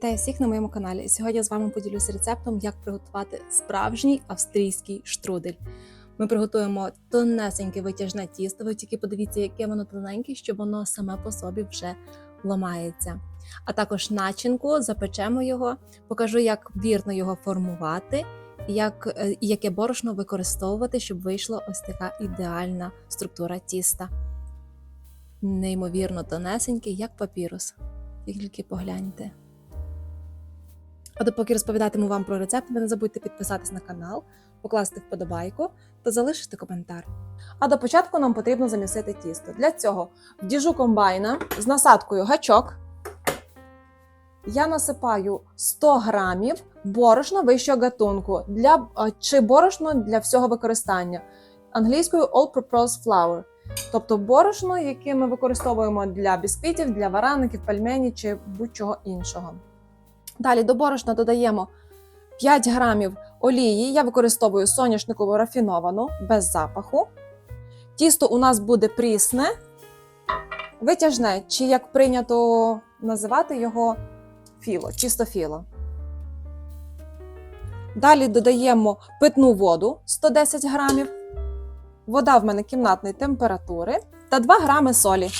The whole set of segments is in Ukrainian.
Та всіх на моєму каналі. Сьогодні я з вами поділюся рецептом, як приготувати справжній австрійський штрудель. Ми приготуємо тонесеньке витяжне тісто. Ви тільки подивіться, яке воно тоненьке, що воно саме по собі вже ламається. А також начинку, запечемо його, покажу, як вірно його формувати, як, е, яке борошно використовувати, щоб вийшла ось така ідеальна структура тіста. Неймовірно тонесенький, як папірус. Тільки погляньте. А допоки розповідатиму вам про рецепт, ви не забудьте підписатись на канал, покласти вподобайку та залишити коментар. А до початку нам потрібно замісити тісто. Для цього в діжу комбайна з насадкою гачок я насипаю 100 грамів борошна вищого гатунку для, чи борошно для всього використання. Англійською all-purpose flour. Тобто борошно, яке ми використовуємо для бісквітів, для вареників, пельмені чи будь-чого іншого. Далі до борошна додаємо 5 грамів олії. Я використовую соняшникову рафіновану без запаху. Тісто у нас буде прісне, витяжне, чи як прийнято називати його філо, чисто філо. Далі додаємо питну воду 110 грамів. Вода в мене кімнатної температури та 2 грами солі.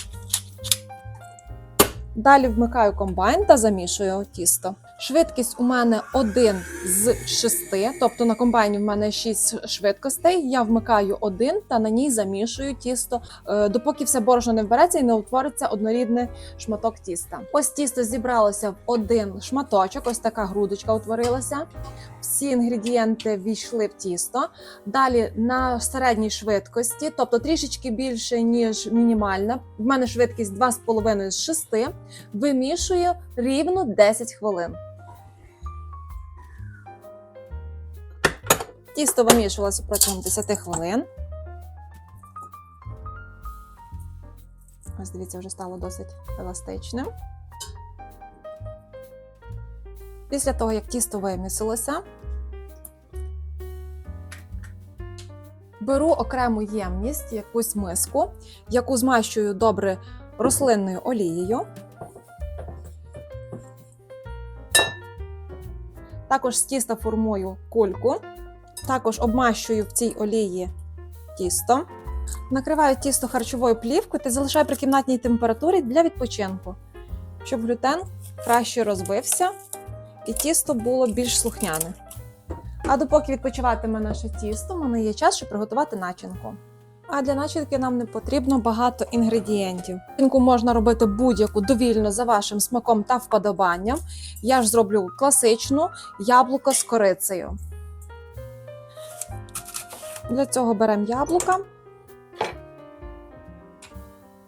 Далі вмикаю комбайн та замішую тісто. Швидкість у мене 1 з 6, тобто на комбайні в мене 6 швидкостей. Я вмикаю один та на ній замішую тісто, е, допоки все борошно не вбереться і не утвориться однорідний шматок тіста. Ось тісто зібралося в один шматочок, ось така грудочка утворилася. Всі інгредієнти війшли в тісто. Далі на середній швидкості, тобто трішечки більше, ніж мінімальна. В мене швидкість 2,5 з 6, вимішую рівно 10 хвилин. Тісто вимішувалося протягом 10 хвилин. Ось дивіться, вже стало досить еластичним. Після того, як тісто вимісилося, беру окрему ємність, якусь миску, яку змащую добре рослинною олією. Також з тіста формую кульку. Також обмащую в цій олії тісто. Накриваю тісто харчовою плівкою та залишаю при кімнатній температурі для відпочинку, щоб глютен краще розвився і тісто було більш слухняне. А допоки відпочиватиме наше тісто, в мене є час, щоб приготувати начинку. А для начинки нам не потрібно багато інгредієнтів. Начинку можна робити будь-яку довільно за вашим смаком та вподобанням. Я ж зроблю класичну яблуко з корицею. Для цього беремо яблука,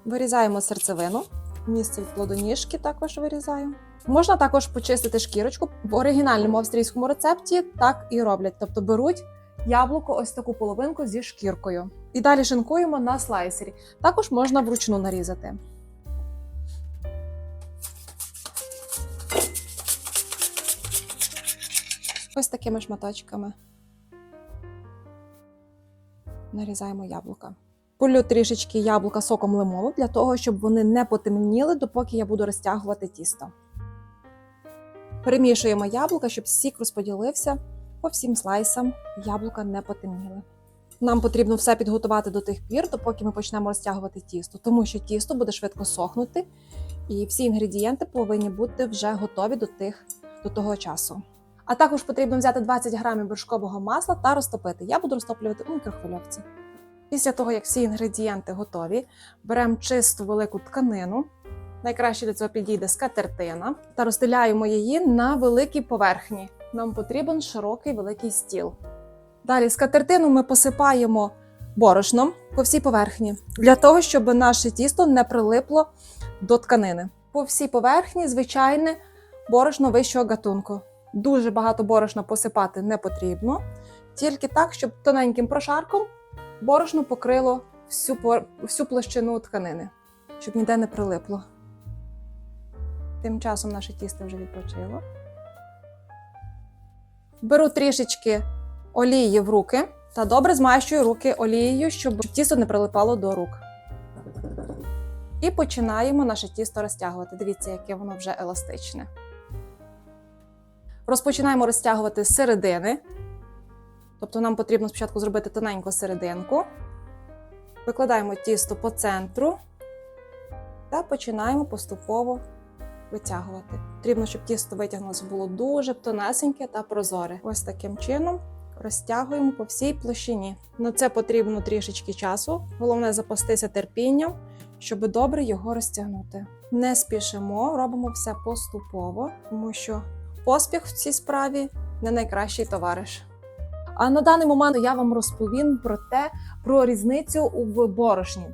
вирізаємо серцевину, місце від плодоніжки також вирізаю. Можна також почистити шкірочку. В оригінальному австрійському рецепті так і роблять. Тобто беруть яблуко, ось таку половинку зі шкіркою. І далі шинкуємо на слайсері. Також можна вручну нарізати. Ось такими шматочками нарізаємо яблука. Полю трішечки яблука соком лимону для того, щоб вони не потемніли, допоки я буду розтягувати тісто. Перемішуємо яблука, щоб сік розподілився по всім слайсам, яблука не потемніли. Нам потрібно все підготувати до тих пір, допоки ми почнемо розтягувати тісто, тому що тісто буде швидко сохнути, і всі інгредієнти повинні бути вже готові до, тих, до того часу. А також потрібно взяти 20 грамів вершкового масла та розтопити. Я буду розтоплювати у мікрохвильовці. Після того, як всі інгредієнти готові, беремо чисту велику тканину. Найкраще для цього підійде скатертина та розстеляємо її на великій поверхні. Нам потрібен широкий великий стіл. Далі скатертину ми посипаємо борошном по всій поверхні, для того, щоб наше тісто не прилипло до тканини. По всій поверхні звичайне борошно вищого гатунку. Дуже багато борошна посипати не потрібно, тільки так, щоб тоненьким прошарком борошно покрило всю, всю площину тканини, щоб ніде не прилипло. Тим часом наше тісто вже відпочило. Беру трішечки олії в руки та добре змащую руки олією, щоб тісто не прилипало до рук. І починаємо наше тісто розтягувати. Дивіться, яке воно вже еластичне. Розпочинаємо розтягувати середини. Тобто нам потрібно спочатку зробити тоненьку серединку. Викладаємо тісто по центру та починаємо поступово витягувати. Потрібно, щоб тісто витягнулося було дуже тонесеньке та прозоре. Ось таким чином розтягуємо по всій площині. На це потрібно трішечки часу. Головне запастися терпінням, щоб добре його розтягнути. Не спішимо, робимо все поступово, тому що поспіх в цій справі не найкращий товариш. А на даний момент я вам розповім про те, про різницю у борошні.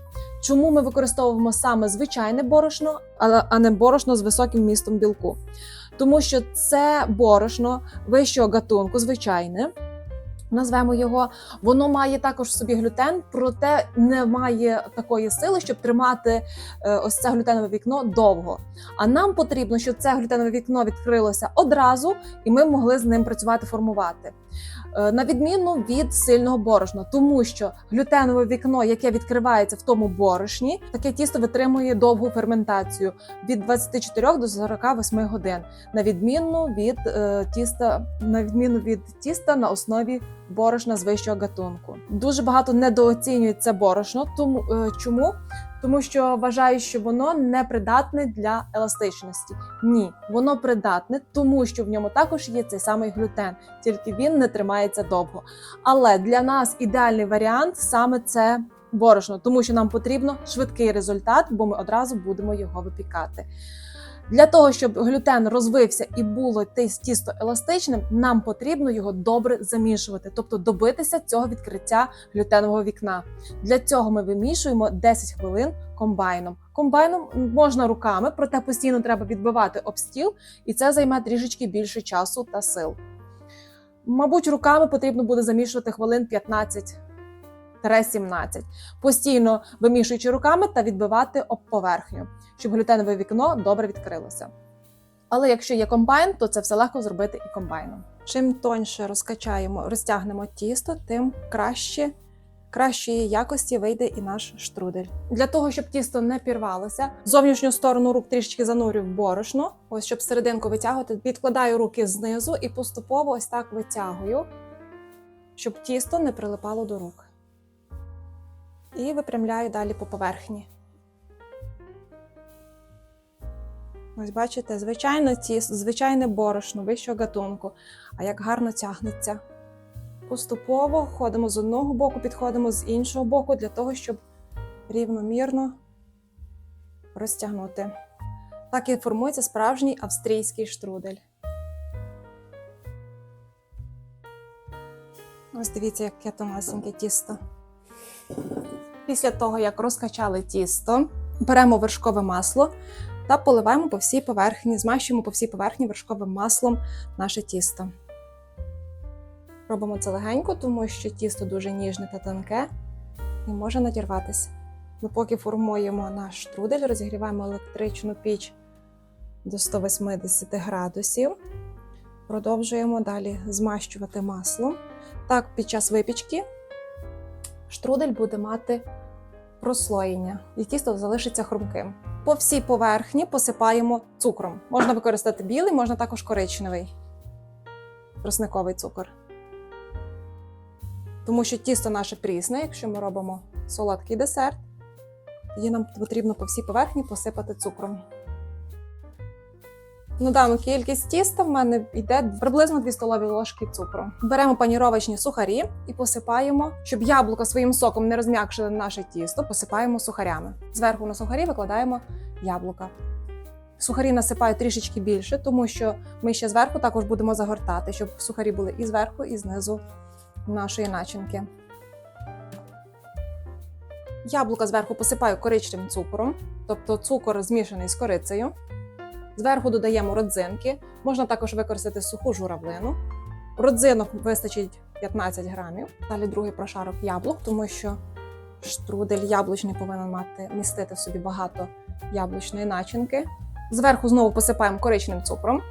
Чому ми використовуємо саме звичайне борошно, а не борошно з високим містом білку? Тому що це борошно вищого гатунку, звичайне. Назвемо його, воно має також в собі глютен, проте не має такої сили, щоб тримати е, ось це глютенове вікно довго. А нам потрібно, щоб це глютенове вікно відкрилося одразу, і ми могли з ним працювати, формувати. Е, На відміну від сильного борошна, тому що глютенове вікно, яке відкривається в тому борошні, таке тісто витримує довгу ферментацію від 24 до 48 годин, на відміну від е, тіста, на відміну від тіста на основі борошна з вищого гатунку. Дуже багато недооцінюють це борошно. Тому е, чому? Тому що вважаю, що воно не придатне для еластичності. Ні, воно придатне, тому що в ньому також є цей самий глютен, тільки він не тримається довго. Але для нас ідеальний варіант саме це борошно, тому що нам потрібно швидкий результат, бо ми одразу будемо його випікати. Для того, щоб глютен розвився і було тісто еластичним, нам потрібно його добре замішувати, тобто добитися цього відкриття глютенового вікна. Для цього ми вимішуємо 10 хвилин комбайном. Комбайном можна руками, проте постійно треба відбивати об стіл, і це займе трішечки більше часу та сил. Мабуть, руками потрібно буде замішувати хвилин 15 17, постійно вимішуючи руками та відбивати об поверхню, щоб глютенове вікно добре відкрилося. Але якщо є комбайн, то це все легко зробити і комбайном. Чим тоньше розкачаємо, розтягнемо тісто, тим краще, кращої якості вийде і наш штрудель. Для того, щоб тісто не пірвалося, зовнішню сторону рук трішки занурю в борошно, ось щоб серединку витягувати, відкладаю руки знизу і поступово ось так витягую, щоб тісто не прилипало до рук і випрямляю далі по поверхні. Ось бачите, звичайно тісто, звичайне борошно вищого гатунку, а як гарно тягнеться. Поступово ходимо з одного боку, підходимо з іншого боку для того, щоб рівномірно розтягнути. Так і формується справжній австрійський штрудель. Ось дивіться, яке тонесеньке тісто. Після того, як розкачали тісто, беремо вершкове масло та поливаємо по всій поверхні, змащуємо по всій поверхні вершковим маслом наше тісто. Робимо це легенько, тому що тісто дуже ніжне та тонке і може надірватися. Ми поки формуємо наш штрудель, розігріваємо електричну піч до 180 градусів. Продовжуємо далі змащувати маслом. Так, під час випічки штрудель буде мати прослоєння, і тісто залишиться хрумким. По всій поверхні посипаємо цукром. Можна використати білий, можна також коричневий тросниковий цукор. Тому що тісто наше прісне, якщо ми робимо солодкий десерт, тоді нам потрібно по всій поверхні посипати цукром. На дану кількість тіста в мене йде приблизно 2 столові ложки цукру. Беремо паніровочні сухарі і посипаємо, щоб яблуко своїм соком не розм'якшили наше тісто, посипаємо сухарями. Зверху на сухарі викладаємо яблука. Сухарі насипаю трішечки більше, тому що ми ще зверху також будемо загортати, щоб сухарі були і зверху, і знизу нашої начинки. Яблука зверху посипаю коричневим цукром, тобто цукор змішаний з корицею. Зверху додаємо родзинки. Можна також використати суху журавлину. Родзинок вистачить 15 грамів. Далі другий прошарок яблук, тому що штрудель яблучний повинен мати містити в собі багато яблучної начинки. Зверху знову посипаємо коричневим цукром.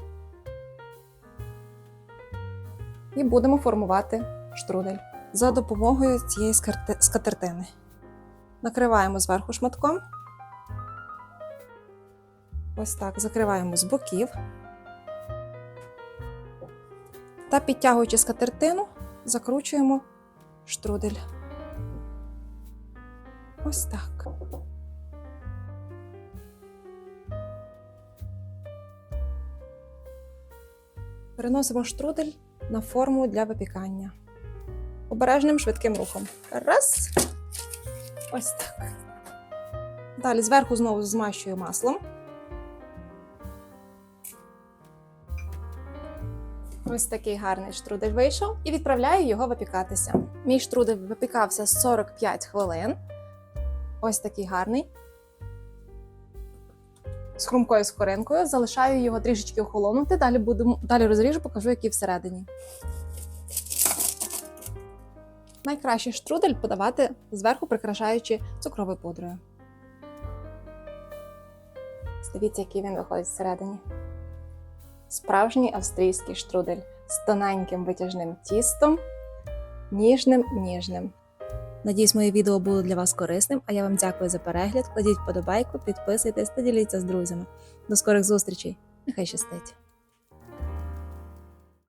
І будемо формувати штрудель за допомогою цієї скатертини. Накриваємо зверху шматком. Ось так закриваємо з боків. Та підтягуючи скатертину, закручуємо штрудель. Ось так. Переносимо штрудель на форму для випікання. Обережним швидким рухом. Раз. Ось так. Далі зверху знову змащую маслом. Ось такий гарний штрудель вийшов і відправляю його випікатися. Мій штрудель випікався 45 хвилин. Ось такий гарний. З хрумкою скоринкою. Залишаю його трішечки охолонути. Далі, буду, далі розріжу, покажу, який всередині. Найкраще штрудель подавати зверху, прикрашаючи цукровою пудрою. Дивіться, який він виходить всередині. Справжній австрійський штрудель з тоненьким витяжним тістом, ніжним ніжним. Надіюсь, моє відео було для вас корисним, а я вам дякую за перегляд. Кладіть вподобайку, підписуйтесь та діліться з друзями. До скорих зустрічей! Нехай щастить!